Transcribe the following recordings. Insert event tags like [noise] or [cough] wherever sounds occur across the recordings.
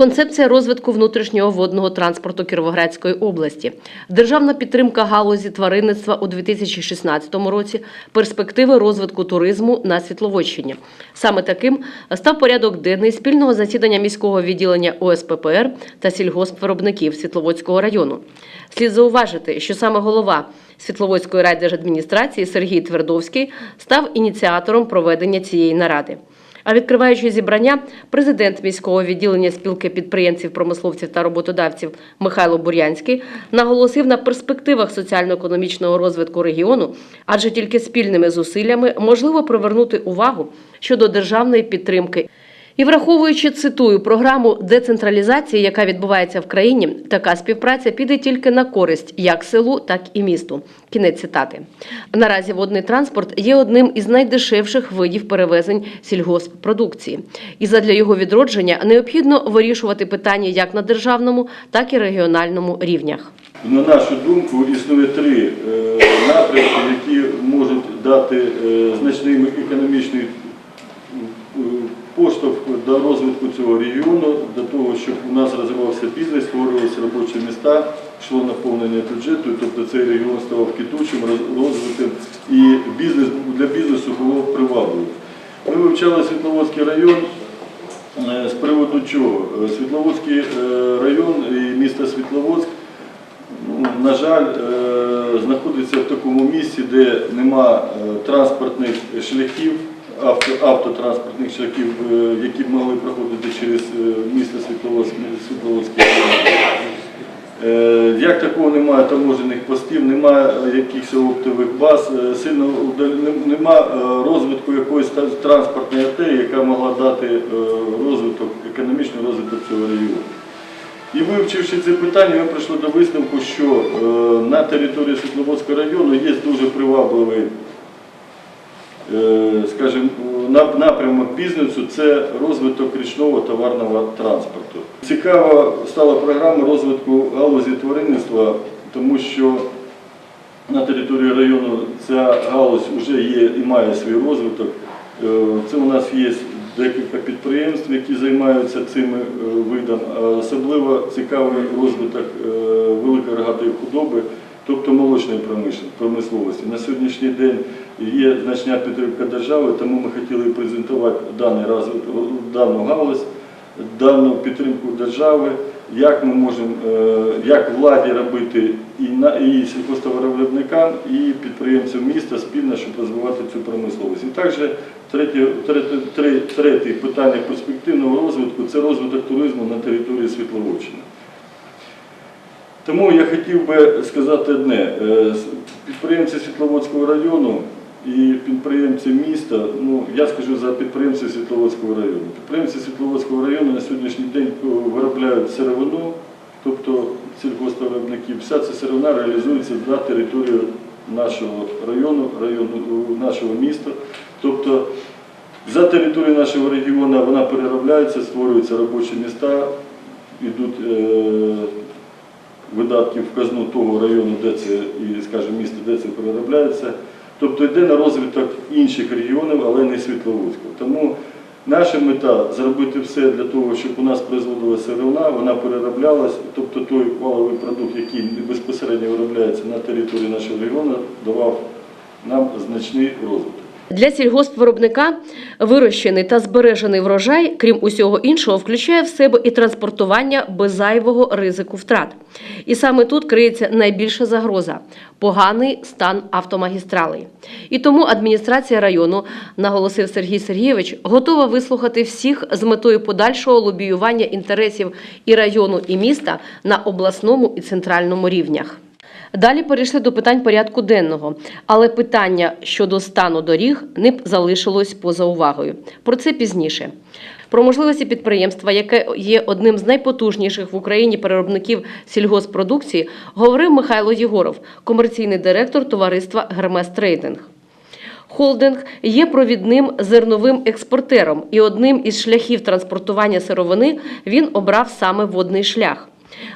Концепція розвитку внутрішнього водного транспорту Кіровоградської області, державна підтримка галузі тваринництва у 2016 році, перспективи розвитку туризму на Світловодщині. Саме таким став порядок денний спільного засідання міського відділення ОСППР та сільгоспвиробників Світловодського району. Слід зауважити, що саме голова Світловодської райдержадміністрації Сергій Твердовський став ініціатором проведення цієї наради. А відкриваючи зібрання, президент міського відділення спілки підприємців, промисловців та роботодавців Михайло Бур'янський наголосив на перспективах соціально-економічного розвитку регіону, адже тільки спільними зусиллями можливо привернути увагу щодо державної підтримки. І враховуючи цитую програму децентралізації, яка відбувається в країні, така співпраця піде тільки на користь як селу, так і місту. Кінець цитати. Наразі водний транспорт є одним із найдешевших видів перевезень сільгосппродукції. І задля його відродження необхідно вирішувати питання як на державному, так і регіональному рівнях. На нашу думку, існує три е, напрямки, які можуть дати е, значний економічний поштовх до розвитку цього регіону, до того, щоб у нас розвивався бізнес, створювалися робочі міста, йшло наповнення бюджету, тобто цей регіон ставав квітучим, роз- розвитим і бізнес для бізнесу було привабливим. Ми вивчали Світловодський район. Е, З приводу чого? Е, Світловодський е, район і місто Світловодськ, ну, на жаль, знаходиться в такому місці, де нема транспортних шляхів, авто, автотранспортних шляхів, е, які б могли проходити через е, місто Світловодськ, Світловодський. Е, Як такого немає таможених постів, немає якихось оптових баз, сильно удал- нем- нема е, розвитку якоїсь транспортної артерії, яка могла дати розвиток, економічний розвиток цього регіону. І вивчивши це питання, ми прийшли до висновку, що на території Світловодського району є дуже привабливий скажімо, напрямок бізнесу це розвиток річного товарного транспорту. Цікава стала програма розвитку галузі тваринництва, тому що на території району ця галузь вже є і має свій розвиток. Е, Це у нас є декілька підприємств, які займаються цими е, видом. А Особливо цікавий розвиток е, великої рогатої худоби, тобто молочної промисловості. На сьогоднішній день є значна підтримка держави, тому ми хотіли презентувати даний дану галузь, дану підтримку держави, як ми можемо, е, як владі робити і на і сільхозтоваровиробникам, і підприємцям міста спільно, щоб розвивати цю промисловість. І також третє, третє, третє питання перспективного розвитку це розвиток туризму на території Світловодщини. Тому я хотів би сказати одне. Е, Підприємці Світловодського району і підприємці міста, ну я скажу за підприємців Світловодського району. Підприємці Світловодського району на сьогоднішній день е, виробляють сировину, тобто сільгоспвиробників. Вся ця сировина реалізується на територію нашого району, району е, нашого міста. Тобто за територією нашого регіону вона переробляється, створюються робочі міста, йдуть видатків в казну того району, де це, і, скажімо, міста, де це переробляється. Тобто йде на розвиток інших регіонів, але не Світловодського. Тому наша мета зробити все для того, щоб у нас производилася сировина, вона перероблялась, тобто той валовий продукт, який безпосередньо виробляється на території нашого регіону, давав нам значний розвиток. Для сільгоспвиробника вирощений та збережений врожай, крім усього іншого, включає в себе і транспортування без зайвого ризику втрат. І саме тут криється найбільша загроза поганий стан автомагістралей. І тому адміністрація району, наголосив Сергій Сергійович, готова вислухати всіх з метою подальшого лобіювання інтересів і району, і міста на обласному і центральному рівнях. Далі перейшли до питань порядку денного, але питання щодо стану доріг не залишилось поза увагою. Про це пізніше. Про можливості підприємства, яке є одним з найпотужніших в Україні переробників сільгоспродукції, говорив Михайло Єгоров, комерційний директор товариства Гермес Трейдинг. Холдинг є провідним зерновим експортером, і одним із шляхів транспортування сировини він обрав саме водний шлях.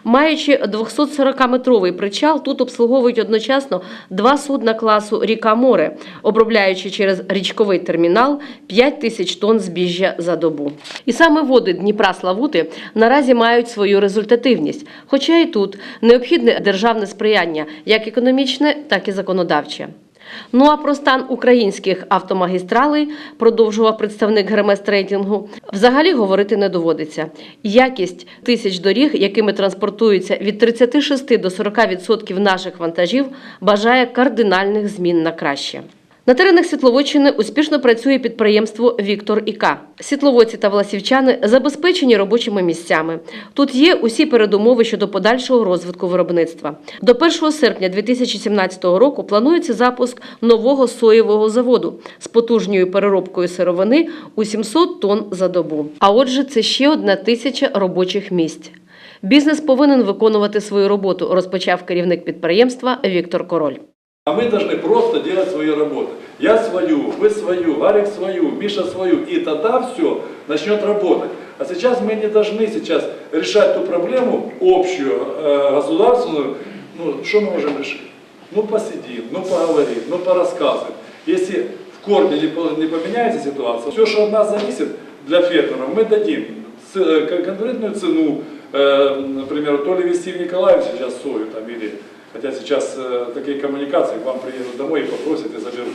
Маючи 240-метровий причал, тут обслуговують одночасно два судна класу Ріка-море, обробляючи через річковий термінал 5 тисяч тонн збіжжя за добу. І саме води Дніпра Славути наразі мають свою результативність, хоча і тут необхідне державне сприяння, як економічне, так і законодавче. Ну а про стан українських автомагістралей, продовжував представник Гремес-трейдингу, взагалі говорити не доводиться. Якість тисяч доріг, якими транспортуються від 36 до 40% наших вантажів, бажає кардинальних змін на краще. На теренах Світловодщини успішно працює підприємство Віктор Іка. Світловодці та власівчани забезпечені робочими місцями. Тут є усі передумови щодо подальшого розвитку виробництва. До 1 серпня 2017 року планується запуск нового соєвого заводу з потужною переробкою сировини у 700 тонн за добу. А отже, це ще одна тисяча робочих місць. Бізнес повинен виконувати свою роботу, розпочав керівник підприємства Віктор Король. А мы должны просто делать свою работу. Я свою, вы свою, Варик свою, Миша свою. И тогда все начнет работать. А сейчас мы не должны сейчас решать ту проблему общую, э, государственную. Ну, что мы можем решить? Ну, посидим, ну, поговорим, ну, порассказываем. Если в корне не по- не поменяется ситуация, все, что от нас зависит для фермеров, мы дадим э, кон- конкретную цену, э, например, то ли вести в Николаев сейчас сою там, или Хотя сейчас э, такие коммуникации, к вам приедут домой и попросят и заберут.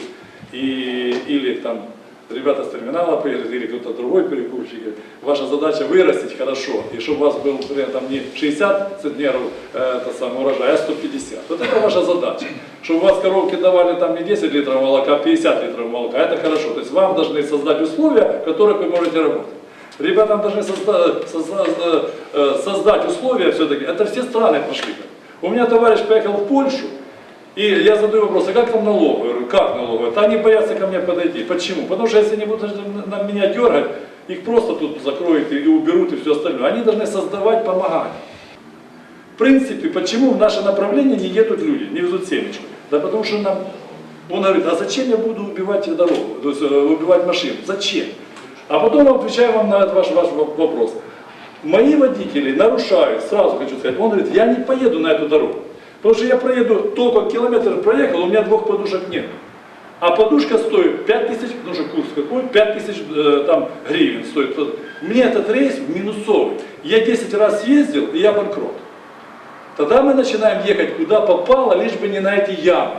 И, или там ребята с терминала приедут, или кто-то другой перекупщик. Ваша задача вырастить хорошо, и чтобы у вас был, например, там не 60 центнеров э, это самое урожай, а 150. Вот это ваша задача. Чтобы у вас коровки давали там не 10 литров молока, а 50 литров молока, это хорошо. То есть вам должны создать условия, в которых вы можете работать. Ребятам должны созда- созда- э, создать условия все-таки. Это все страны пошли. так. У меня товарищ поехал в Польшу, и я задаю вопрос, а как там налоговая? Я говорю, как налоговая? Да они боятся ко мне подойти. Почему? Потому что если они будут на- меня дергать, их просто тут закроют и уберут и все остальное. Они должны создавать, помогать. В принципе, почему в наше направление не едут люди, не везут семечку? Да потому что нам, он говорит, а зачем я буду убивать дорогу, то есть э, убивать машину? Зачем? А потом отвечаю вам на этот ваш, ваш вопрос. Мои водители нарушают, сразу хочу сказать, он говорит, я не поеду на эту дорогу. Потому что я проеду, только километр проехал, у меня двух подушек нет. А подушка стоит 5 тысяч, потому что курс какой, 5 тысяч э, там гривен стоит. Мне этот рейс минусовый. Я 10 раз ездил, и я банкрот. Тогда мы начинаем ехать куда попало, лишь бы не на эти ямы.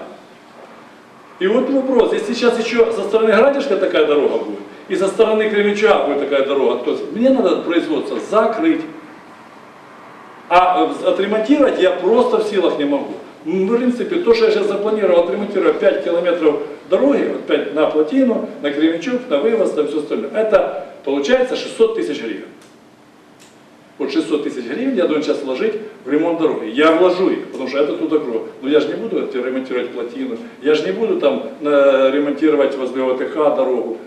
И вот вопрос, если сейчас еще со стороны Градишка такая дорога будет, и со стороны Кременчуга будет такая дорога, то есть мне надо производство закрыть. А э, отремонтировать я просто в силах не могу. М, В принципе, то, что я сейчас запланировал отремонтировать 5 километров дороги, вот 5 на плотину, на Кременчуг, на вывоз, там все остальное, это получается 600 тысяч гривен. Вот 600 тысяч гривен я должен сейчас вложить в ремонт дороги. Я вложу их, потому что это туда кровь. Но я же не буду ремонтировать плотину, я же не буду там э, ремонтировать возле ОТХ дорогу.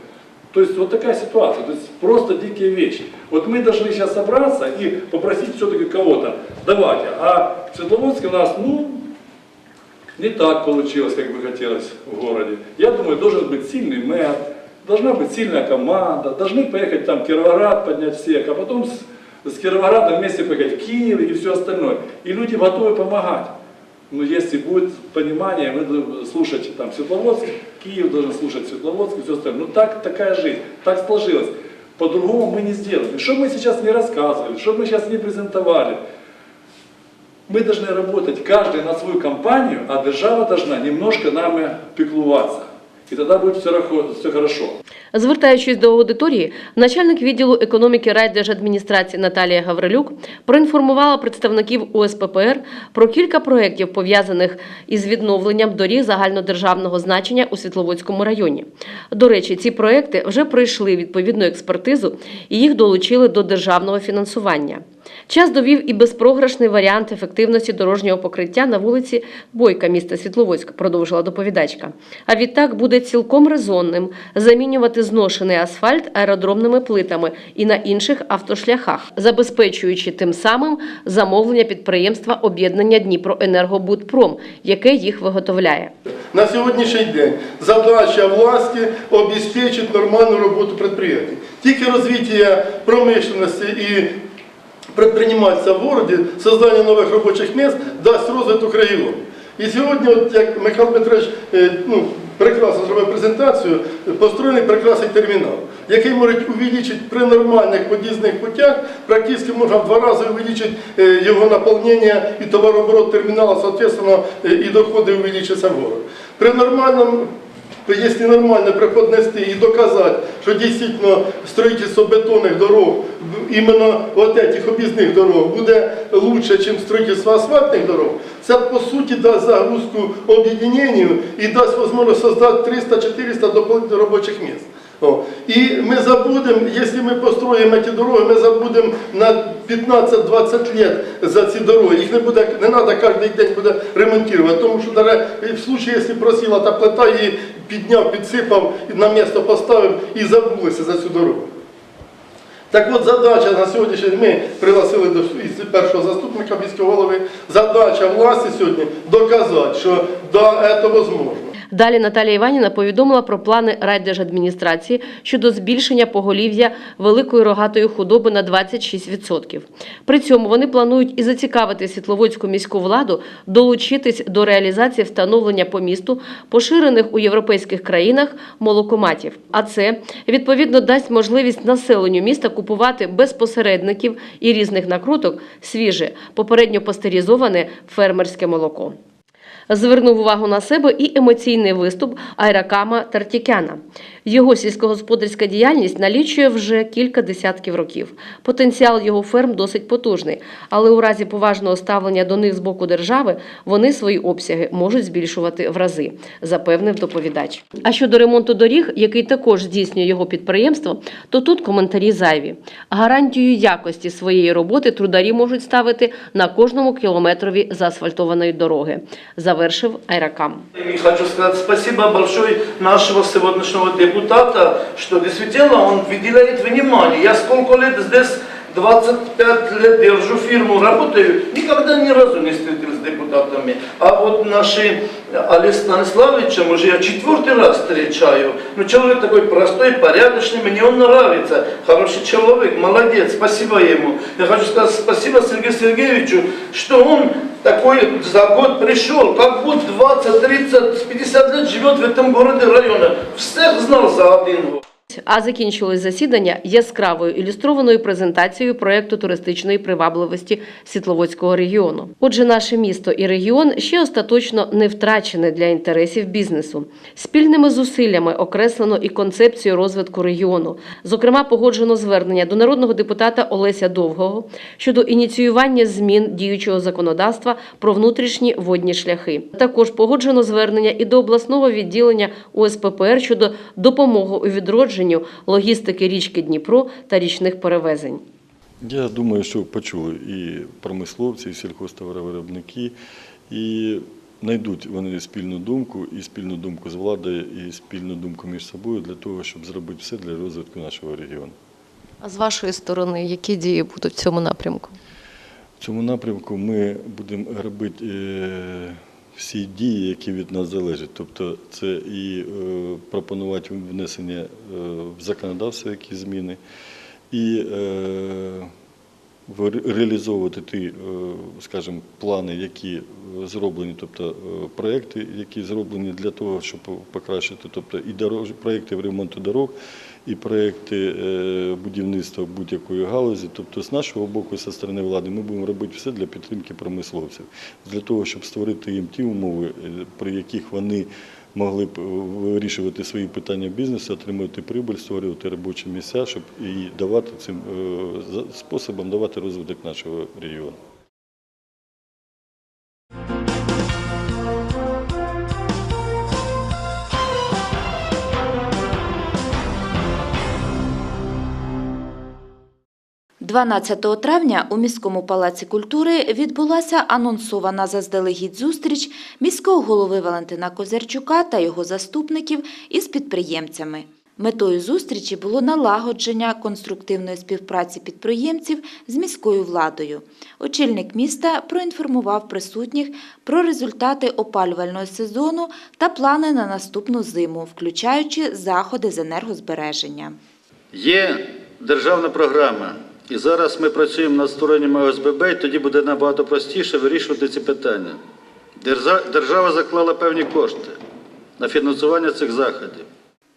То есть вот такая ситуация, то есть просто дикие вещи. Вот мы должны сейчас собраться и попросить все-таки кого-то, давайте. А в Светловодске у нас, ну, не так получилось, как бы хотелось в городе. Я думаю, должен быть сильный мэр, должна быть сильная команда, должны поехать там в Кировоград, поднять всех, а потом с, с Кировоградом вместе поехать в Киев и все остальное. И люди готовы помогать. Но если будет понимание, мы должны слушать там Светловодск, Киев должен слушать Светловодск и все остальное. Ну так, такая жизнь, так сложилось. По-другому мы не сделаем. Что мы сейчас не рассказывали, что мы сейчас не презентовали, мы должны работать каждый на свою компанию, а держава должна немножко нами пеклуваться. И тогда будет все, все хорошо. Звертаючись до аудиторії, начальник відділу економіки райдержадміністрації Наталія Гаврилюк проінформувала представників УСППР про кілька проєктів, пов'язаних із відновленням доріг загальнодержавного значення у Світловодському районі. До речі, ці проекти вже пройшли відповідну експертизу і їх долучили до державного фінансування. Час довів і безпрограшний варіант ефективності дорожнього покриття на вулиці Бойка міста Світловодськ, продовжила доповідачка. А відтак буде цілком резонним замінювати зношений асфальт аеродромними плитами і на інших автошляхах, забезпечуючи тим самим замовлення підприємства об'єднання Дніпроенергобудпром, яке їх виготовляє. На сьогоднішній день задача власті обезпечити нормальну роботу підприємств. Тільки розвиття промишленості і предпринимательства в городі, создання нових робочих місць дасть розвиток регіону. І сьогодні, от як Михайло Петрович е, ну, прекрасно зробив презентацію, построєний прекрасний термінал, який може увеличити при нормальних под'їзних путях, практично можна в два рази увеличити е, його наповнення і товарооборот терміналу, соответственно, е, і доходи увеличаться в город. При нормальному то если нормально преподнести и доказать, что действительно строительство бетонных дорог, именно вот этих объездных дорог, буде лучше, чем строительство асфальтных дорог, це по суті дасть загрузку об'єднанню і дасть можливість создати 300-400 дополнительных робочих місць. І ми забудемо, якщо ми построїмо ці дороги, ми забудемо на 15-20 лет за ці дороги. Їх не буде, не треба кожен день буде ремонтувати, тому що навіть в случае, якщо просіла та плита, її підняв, підсипав, на місто поставив і забулися за цю дорогу. Так от задача на сьогоднішній день, ми пригласили до першого заступника міського голови, задача власті сьогодні доказати, що да, це можливо. Далі Наталія Іванівна повідомила про плани райдержадміністрації щодо збільшення поголів'я великої рогатої худоби на 26%. При цьому вони планують і зацікавити Світловодську міську владу долучитись до реалізації встановлення по місту поширених у європейських країнах молокоматів. А це відповідно дасть можливість населенню міста купувати без посередників і різних накруток свіже, попередньо пастеризоване фермерське молоко. Звернув увагу на себе і емоційний виступ Айракама Тартікяна. Його сільськогосподарська діяльність налічує вже кілька десятків років. Потенціал його ферм досить потужний, але у разі поважного ставлення до них з боку держави вони свої обсяги можуть збільшувати в рази, запевнив доповідач. А щодо ремонту доріг, який також здійснює його підприємство, то тут коментарі зайві. Гарантію якості своєї роботи трударі можуть ставити на кожному кілометрові заасфальтованої дороги, завершив Айракам. Я хочу сказати спасибо большое нашего сегодняшнего депутата, что действительно он выделяет внимание. Я сколько лет здесь, 25 лет держу фирму, работаю, никогда ни разу не встретился с депутатами. А вот наши Олег Станиславовича, уже я четвертый раз встречаю. Ну, человек такой простой, порядочный, мне он нравится. Хороший человек, молодец, спасибо ему. Я хочу сказать спасибо Сергею Сергеевичу, что он такой за год пришел, как будто 20, 30, 50 лет живет в этом городе районе. Всех знал за один год. А закінчилось засідання яскравою ілюстрованою презентацією проєкту туристичної привабливості Світловодського регіону. Отже, наше місто і регіон ще остаточно не втрачене для інтересів бізнесу. Спільними зусиллями окреслено і концепцію розвитку регіону. Зокрема, погоджено звернення до народного депутата Олеся Довгого щодо ініціювання змін діючого законодавства про внутрішні водні шляхи. Також погоджено звернення і до обласного відділення УСППР щодо допомоги у відродженню логістики річки Дніпро та річних перевезень. Я думаю, що почули і промисловці, і сільхозтоваровиробники, і знайдуть вони спільну думку, і спільну думку з владою, і спільну думку між собою для того, щоб зробити все для розвитку нашого регіону. А з вашої сторони, які дії будуть в цьому напрямку? В цьому напрямку ми будемо робити е, всі дії, які від нас залежать. Тобто це і е, пропонувати внесення е, в законодавство які зміни, і е, реалізовувати ті, скажімо, плани, які зроблені, тобто проекти, які зроблені для того, щоб покращити, тобто і дорож, проекти ремонту дорог, і проекти е, будівництва будь-якої галузі. Тобто, з нашого боку, зі сторони влади, ми будемо робити все для підтримки промисловців, для того, щоб створити їм ті умови, е, при яких вони могли б е, вирішувати свої питання бізнесу, отримувати прибуль, створювати робочі місця, щоб і давати цим способом давати розвиток нашого регіону. – 12 травня у міському палаці культури відбулася анонсована заздалегідь зустріч міського голови Валентина Козярчука та його заступників із підприємцями. Метою зустрічі було налагодження конструктивної співпраці підприємців з міською владою. Очільник міста проінформував присутніх про результати опалювального сезону та плани на наступну зиму, включаючи заходи з енергозбереження. Є державна програма І зараз ми працюємо над створенням ОСББ, і тоді буде набагато простіше вирішувати ці питання. Держава заклала певні кошти на фінансування цих заходів.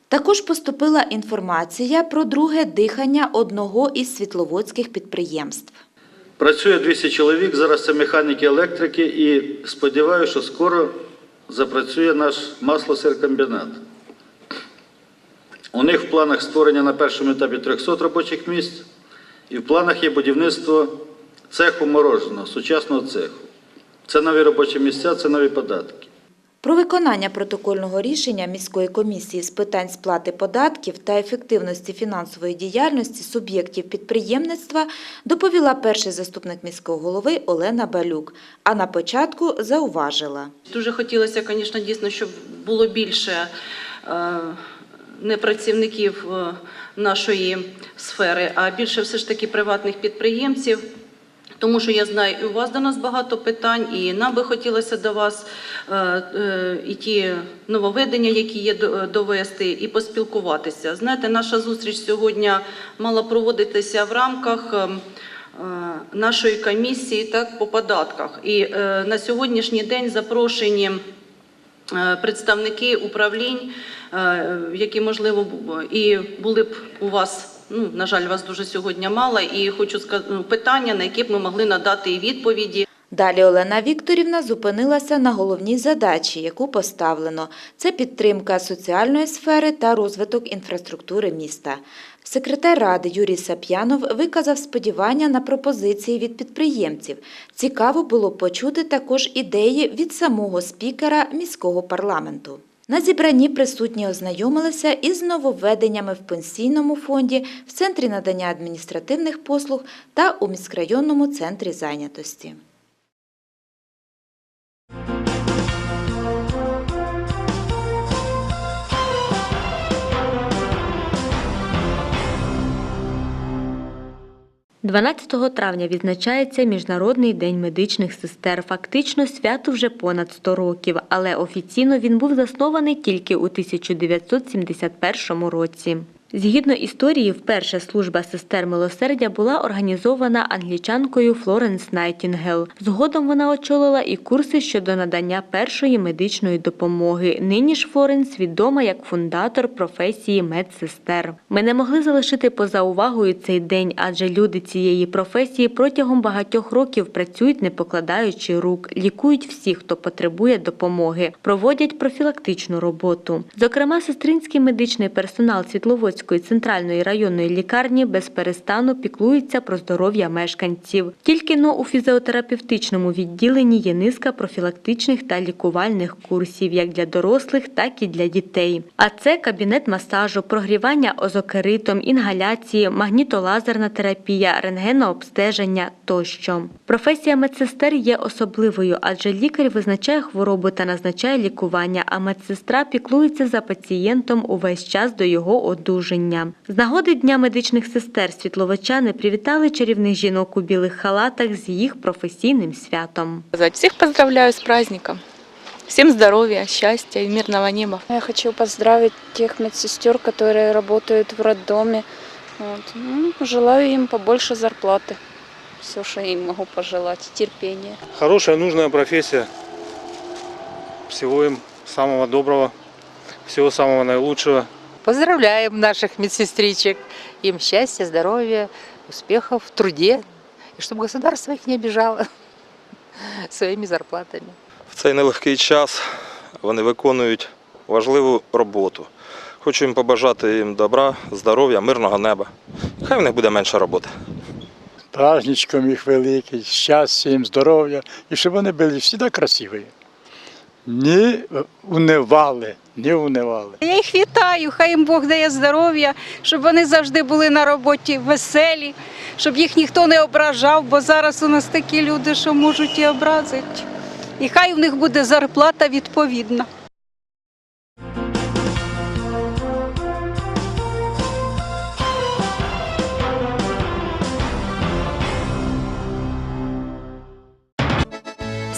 Також поступила інформація про друге дихання одного із світловодських підприємств. Працює 200 чоловік, зараз це механіки, електрики, і сподіваюся, що скоро запрацює наш маслосеркомбінат. У них в планах створення на першому етапі 300 робочих місць, і в планах є будівництво цеху мороженого, сучасного цеху. Це нові робочі місця, це нові податки. Про виконання протокольного рішення міської комісії з питань сплати податків та ефективності фінансової діяльності суб'єктів підприємництва доповіла перший заступник міського голови Олена Балюк, а на початку зауважила. Дуже хотілося, звісно, дійсно, щоб було більше е, не працівників е, нашої сфери, а більше все ж таки приватних підприємців. Тому що я знаю, і у вас до нас багато питань, і нам би хотілося до вас е, е, і ті нововведення, які є, до- довести, і поспілкуватися. Знаєте, наша зустріч сьогодні мала проводитися в рамках. е, нашої комісії так по податках. І е, на сьогоднішній день запрошені представники управлінь, е, які можливо і були б у вас. Ну, на жаль, вас дуже сьогодні мало, і хочу сказати питання, на які б ми могли надати і відповіді. Далі Олена Вікторівна зупинилася на головній задачі, яку поставлено – це підтримка соціальної сфери та розвиток інфраструктури міста. Секретар ради Юрій Сап'янов виказав сподівання на пропозиції від підприємців. Цікаво було почути також ідеї від самого спікера міського парламенту. На зібранні присутні ознайомилися із нововведеннями в пенсійному фонді, в центрі надання адміністративних послуг та у міськрайонному центрі зайнятості. – 12 травня відзначається Міжнародний день медичних сестер. Фактично свято вже понад 100 років, але офіційно він був заснований тільки у 1971 році. Згідно історії, вперше служба сестер милосердя була організована англічанкою Флоренс Найтінгел. Згодом вона очолила і курси щодо надання першої медичної допомоги. Нині ж Флоренс відома як фундатор професії медсестер. Ми не могли залишити поза увагою цей день, адже люди цієї професії протягом багатьох років працюють, не покладаючи рук, лікують всіх, хто потребує допомоги, проводять профілактичну роботу. Зокрема, сестринський медичний персонал Світловодської центральної районної лікарні без перестану піклується про здоров'я мешканців. Тільки но у фізіотерапевтичному відділенні є низка профілактичних та лікувальних курсів як для дорослих, так і для дітей. А це кабінет масажу, прогрівання озокеритом, інгаляції, магнітолазерна терапія, рентгенообстеження тощо. Професія медсестер є особливою, адже лікар визначає хворобу та назначає лікування, а медсестра піклується за пацієнтом увесь час до його одужання. З нагоди Дня медичних сестер світловичани привітали чарівних жінок у білих халатах з їх професійним святом. Всех поздравляю с праздником. Всем здоровья, счастья и мирного неба. Я хочу поздравить тех медсестер, которые работают в роддоме. Вот. Ну, желаю им побольше зарплаты. Все, что я им могу пожелать. Терпения. Хорошая, нужная профессия. Всего им самого доброго, всего самого наилучшего. Поздравляем наших медсестричек. Им счастья, здоровья, успехов в труде. И чтобы государство их не обижало [laughs] своими зарплатами. В цей нелегкий час вони виконують важливу роботу. Хочу їм побажати їм добра, здоров'я, мирного неба. Хай в них буде менше роботи. праздничком їх великий, щастя їм, здоров'я, і щоб вони були завжди красиві. Не унивали, не унивали. Я їх вітаю, хай їм Бог дає здоров'я, щоб вони завжди були на роботі веселі, щоб їх ніхто не ображав, бо зараз у нас такі люди, що можуть і образити. І хай у них буде зарплата відповідна.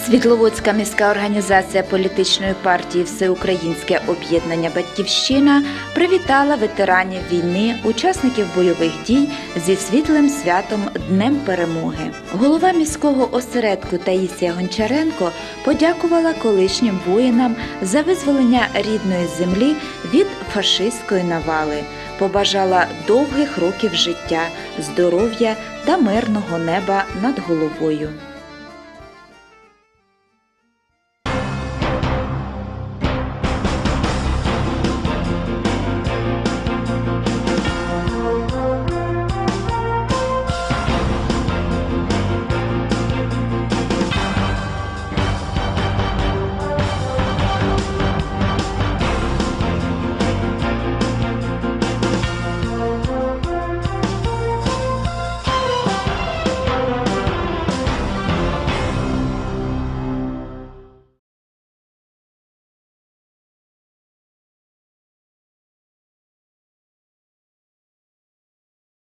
Світловодська міська організація політичної партії Всеукраїнське об'єднання Батьківщина привітала ветеранів війни, учасників бойових дій зі світлим святом Днем Перемоги. Голова міського осередку Таїсія Гончаренко подякувала колишнім воїнам за визволення рідної землі від фашистської навали. Побажала довгих років життя, здоров'я та мирного неба над головою.